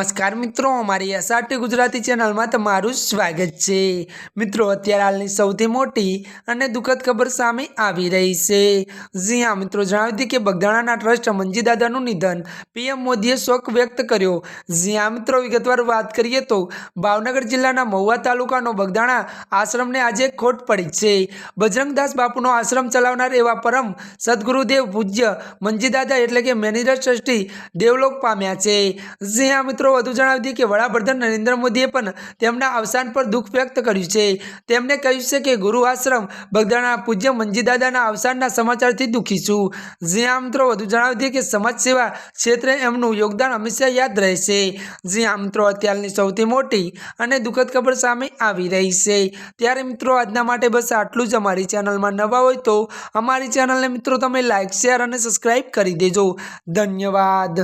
નમસ્કાર મિત્રો, અમારી એસઆરટી ગુજરાતી ચેનલમાં તમારું સ્વાગત છે. મિત્રો, અત્યારે હાલની સૌથી મોટી અને દુઃખદ ખબર સામે આવી રહી છે. જી હા, મિત્રો, જણાવી દઈએ કે બગદાણાના ટ્રસ્ટ મંજી દાદાનું નિધન પીએમ મોદીએ શોક વ્યક્ત કર્યો. જી હા, મિત્રો, વિગતવાર વાત કરીએ તો ભાવનગર જિલ્લાના મહુવા તાલુકાનો બગદાણા આશ્રમને આજે ખોટ પડી છે. બજરંગદાસ બાપુનો આશ્રમ ચલાવનાર એવા પરમ સદગુરુદેવ પૂજ્ય મંજી દાદા એટલે કે મેનેજર ટ્રસ્ટી દેવલોક પામ્યા છે. જી હા, મિત્રો વધુ જણાવી દઈએ કે વડાપ્રધાન નરેન્દ્ર મોદીએ પણ તેમના અવસાન પર દુઃખ વ્યક્ત કર્યું છે. તેમણે કહ્યું છે કે ગુરુ આશ્રમ બગદાણા પૂજ્ય મંજીદાદાના અવસાનના સમાચારથી દુઃખી છું. જી હા, મિત્રો, વધુ જણાવી દઈએ કે સમાજ સેવા ક્ષેત્રે એમનું યોગદાન હંમેશા યાદ રહેશે. જી હા, મિત્રો, અત્યારની સૌથી મોટી અને દુઃખદ ખબર સામે આવી રહી છે. ત્યારે, મિત્રો, આજના માટે બસ આટલું જ. અમારી ચેનલમાં નવા હોય તો અમારી ચેનલને, મિત્રો, તમે લાઇક શેર અને સબસ્ક્રાઈબ કરી દેજો. ધન્યવાદ.